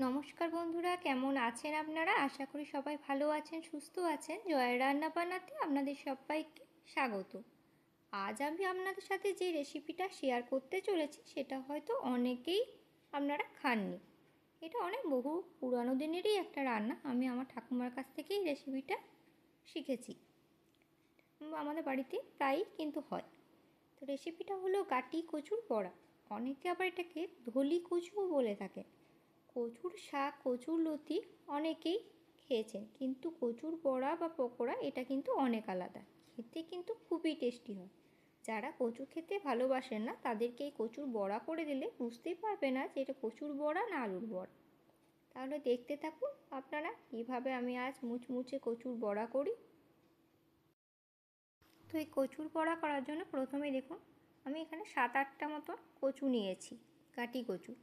নমস্কার বন্ধুরা, কেমন আছেন আপনারা? আশা করি সবাই ভালো আছেন, সুস্থ আছেন। জয়ের রান্না বান্নাতে আপনাদের সবাইকে স্বাগত। আজ আমি আপনাদের সাথে যে রেসিপিটা শেয়ার করতে চলেছি, সেটা হয়তো অনেকেই আপনারা খাননি। এটা অনেক বহু পুরানো দিনেরই একটা রান্না। আমি আমার ঠাকুমার কাছ থেকেই রেসিপিটা শিখেছি। আমাদের বাড়িতে প্রায়ই কিন্তু হয়। তো রেসিপিটা হলো গাটি কচুর বড়া। অনেকে আবার এটাকে ধলি কচুও বলে থাকে। কচুর শাক, কচুর লতি অনেকেই খেয়েছেন। কিন্তু কচুর বড়া বা পকোড়া, এটা কিন্তু অনেক আলাদা। খেতে কিন্তু খুবই টেস্টি হয়। যারা কচু খেতে ভালোবাসেন না, তাদেরকে এই কচুর বড়া করে দিলে বুঝতেই পারবে না যে এটা কচুর বড়া না আলুর বড়া। তাহলে দেখতে থাকুন, আপনারা কীভাবে আমি আজ মুচমুচে কচুর বড়া করি। তো এই কচুর বড়া করার জন্য প্রথমে দেখুন, আমি এখানে সাত আটটা মতো কচু নিয়েছি কাটি কচু।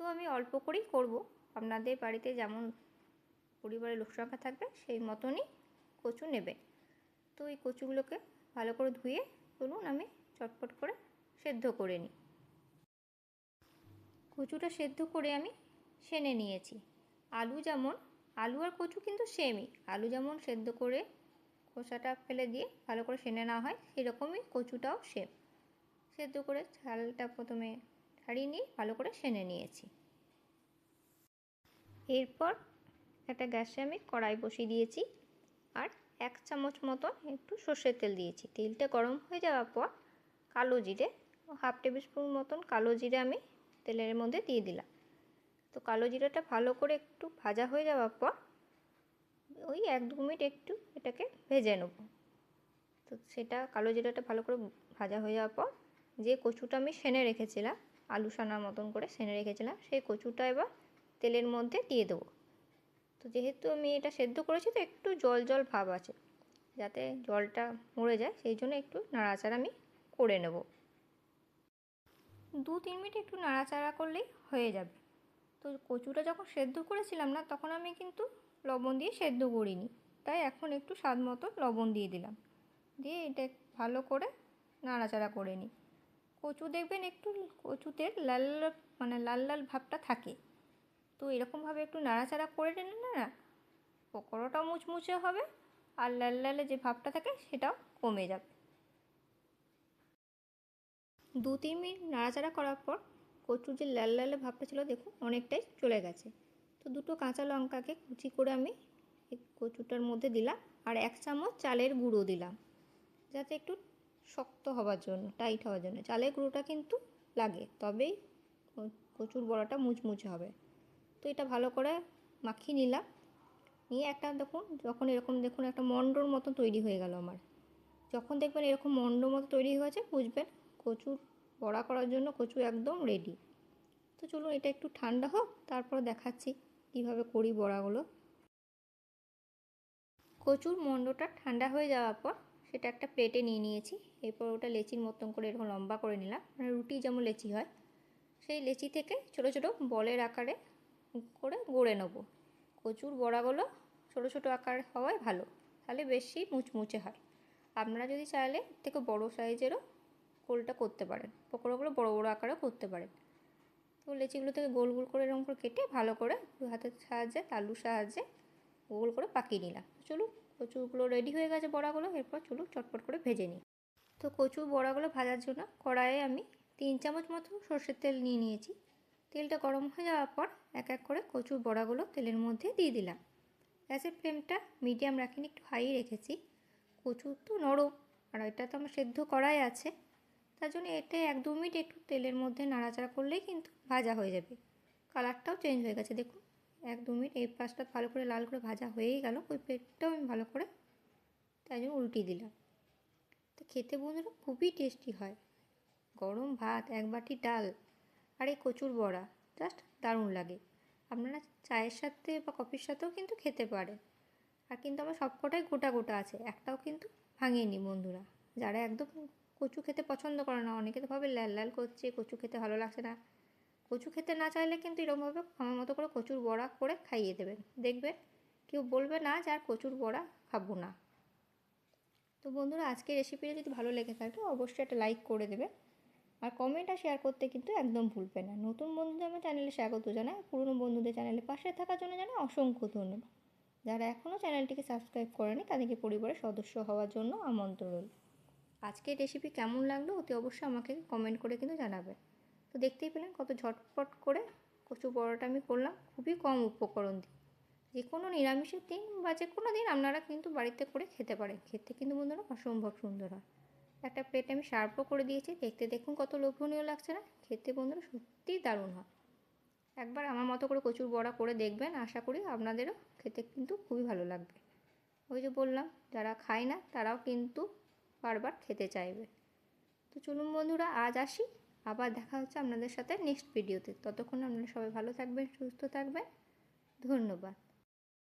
তো আমি অল্প করেই করব। আপনাদের বাড়িতে যেমন পরিবারের লোক সংখ্যা থাকবে, সেই মতনই কচু নেবেন। তো এই কচুগুলোকে ভালো করে ধুয়ে চলুন আমি চটপট করে সেদ্ধ করে নিই। কচুটা সেদ্ধ করে আমি সেনে নিয়েছি। আলু যেমন, আলু আর কচু কিন্তু সেমই। আলু যেমন সেদ্ধ করে খোসাটা ফেলে দিয়ে ভালো করে সেনে নেওয়া হয়, সেরকমই কচুটাও সেম। সেদ্ধ করে চালটা প্রথমে ছাড়িয়ে নিয়ে ভালো করে সেনে নিয়েছি। এরপর একটা গ্যাসে আমি কড়াই বসিয়ে দিয়েছি আর এক চামচ মতো একটু সর্ষের তেল দিয়েছি। তেলটা গরম হয়ে যাওয়ার পর কালো জিরে, হাফ টেবিল স্পুন মতন কালো জিরে আমি তেলের মধ্যে দিয়ে দিলাম। তো কালো জিরাটা ভালো করে একটু ভাজা হয়ে যাওয়ার পর ওই এক দু মিনিট একটু এটাকে ভেজে নেব। তো সেটা কালো জিরাটা ভালো করে ভাজা হয়ে যাওয়ার পর যে কচুটা আমি সেনে রেখেছিলাম আলু সানার মতন করে সেনে রেখেছিলাম। সেই কচুটা এবার তেলের মধ্যে দিয়ে দেবো। তো যেহেতু আমি এটা সেদ্ধ করেছি, তো একটু জল জল ভাব আছে, যাতে জলটা মরে যায়, সেই জন্য একটু নাড়াচাড়া আমি করে নেব। দু, তিন মিনিট একটু নাড়াচাড়া করলেই হয়ে যাবে। তো কচুটা যখন সেদ্ধ করেছিলাম না, তখন আমি কিন্তু লবণ দিয়ে সেদ্ধ করিনি। তাই এখন একটু স্বাদ মতো লবণ দিয়ে দিলাম। দিয়ে এটা ভালো করে নাড়াচাড়া করে নিই। কচু দেখবেন একটু কচুতে লাল মানে লাল লাল ভাবটা থাকে। তো এরকমভাবে একটু নাড়াচাড়া করে নিলে না পকোড়াটাও মুচমুচে হবে আর লাল লালে যে ভাবটা থাকে সেটাও কমে যাবে। দু তিন মিনিট নাড়াচাড়া করার পর কচুর যে লাল লালে ভাবটা ছিল দেখুন অনেকটাই চলে গেছে। তো দুটো কাঁচা লঙ্কাকে কুচি করে আমি কচুটার মধ্যে দিলাম আর এক চামচ চালের গুঁড়ো দিলাম। যাতে একটু শক্ত হওয়ার জন্য টাইট হওয়ার জন্য। চালের গুঁড়োটা কিন্তু লাগে, তবেই কচুর বড়াটা মুচমুচে হবে। তো এটা ভালো করে মাখিয়ে নিলাম। নিয়ে একটা দেখুন, যখন এরকম দেখুন একটা মন্ডর মতো তৈরি হয়ে গেল আমার। যখন দেখবেন এরকম মন্ড মতো তৈরি হয়ে গেছে বুঝবেন কচুর বড়া করার জন্য কচু একদম রেডি তো চলুন এটা একটু ঠান্ডা হোক, তারপর দেখাচ্ছি কীভাবে করি বড়াগুলো। কচুর মন্ডটা ঠান্ডা হয়ে যাওয়ার পর সেটা একটা প্লেটে নিয়ে নিয়েছি। এরপর ওটা লেচির মতন করে এরকম লম্বা করে নিলাম। মানে রুটি যেমন লেচি হয়, সেই লেচি থেকে ছোটো ছোটো বলের আকারে করে গড়ে নেব। কচুর বড়াগুলো ছোটো ছোটো আকার হওয়াই ভালো, তাহলে বেশি মুচমুচে হয়। আপনারা যদি চাইলে থেকে বড় সাইজেরও গোলটা করতে পারেন, পকোড়াগুলো বড় বড় আকারেও করতে পারেন। তো লেচিগুলো থেকে গোল গোল করে এরকম করে কেটে ভালো করে হাতের সাহায্যে তালুর সাহায্যে গোল করে পাকিয়ে নিলাম। চলুন, কচুগুলো রেডি হয়ে গেছে বড়াগুলো, এরপর চলুন চটপট করে ভেজে নিই। তো কচু বড়াগুলো ভাজার জন্য কড়াইয়ে আমি তিন চামচ মতো সর্ষের তেল নিয়ে নিয়েছি। তেলটা গরম হয়ে যাওয়ার পর এক এক করে কচুর বড়াগুলো তেলের মধ্যে দিয়ে দিলাম। গ্যাসের ফ্লেমটা মিডিয়াম রাখিনি, একটু হাই রেখেছি। কচু তো নরম, আর এটা তো আমার সেদ্ধ করাই আছে। তার জন্য এটা এক দু মিনিট একটু তেলের মধ্যে নাড়াচাড়া করলেই কিন্তু ভাজা হয়ে যাবে। কালারটাও চেঞ্জ হয়ে গেছে, দেখুন। এক দু মিনিট এই পাশটা ভালো করে লাল করে ভাজা হয়েই গেল। ওই পেটটাও আমি ভালো করে তাই জন্য উল্টিয়ে দিলাম। তো খেতে বন্ধুরা খুবই টেস্টি হয়। গরম ভাত, এক বাটি ডাল আর এই কচুর বড়া জাস্ট দারুণ লাগে। আপনারা চায়ের সাথে বা কফির সাথেও কিন্তু খেতে পারে আর কিন্তু আমার সবকটাই গোটা গোটা আছে, একটাও কিন্তু ভাঙিয়ে বন্ধুরা। যারা একদম কচু খেতে পছন্দ করে না, অনেকে তো ভাবে লাল লাল করছে, কচু খেতে ভালো লাগছে না। কচু খেতে না চাইলে কিন্তু এরকমভাবে আমার মতো করে কচুর বড়া করে খাইয়ে দেবেন। দেখবেন কেউ বলবে না যে আর কচুর বড়া খাব না। তো বন্ধুরা, আজকের রেসিপিটা যদি ভালো লেগে থাকে, অবশ্যই একটা লাইক করে দেবে। আর কমেন্ট আর শেয়ার করতে কিন্তু একদম ভুলবে না। নতুন বন্ধুদের আমার চ্যানেলে স্বাগত জানাই। পুরনো বন্ধুদের চ্যানেলে পাশে থাকার জন্য জানাই অসংখ্য ধন্যবাদ। যারা এখনও চ্যানেলটিকে সাবস্ক্রাইব করেনি, তাদেরকে পরিবারের সদস্য হওয়ার জন্য আমন্ত্রণ আজকের রেসিপি কেমন লাগল, অতি অবশ্যই আমাকে কমেন্ট করে কিন্তু জানাবে। তো দেখতেই পেলেন কত ঝটপট করে কচু বড়াটা আমি করলাম। খুবই কম উপকরণ দিয়ে। যে কোনো নিরামিষের দিন বা যে কোনো দিন আপনারা কিন্তু বাড়িতে করে খেতে পারেন। খেতে কিন্তু বন্ধুরা অসম্ভব সুন্দর হয়। একটা প্লেট আমি সার্ভও করে দিয়েছি। দেখতে দেখুন কত লোভনীয় লাগছে না? খেতে বন্ধুরা সত্যিই দারুণ হয়। একবার আমার মতো করে কচুর বড়া করে দেখবেন, আশা করি আপনাদেরও খেতে কিন্তু খুবই ভালো লাগবে। ওই যে বললাম, যারা খায় না তারাও কিন্তু বারবার খেতে চাইবে। তো চলুন বন্ধুরা, আজ আসি। আবার দেখা হচ্ছে আপনাদের সাথে নেক্সট ভিডিওতে ততক্ষণ আপনারা সবাই ভালো থাকবেন, সুস্থ থাকবেন। ধন্যবাদ।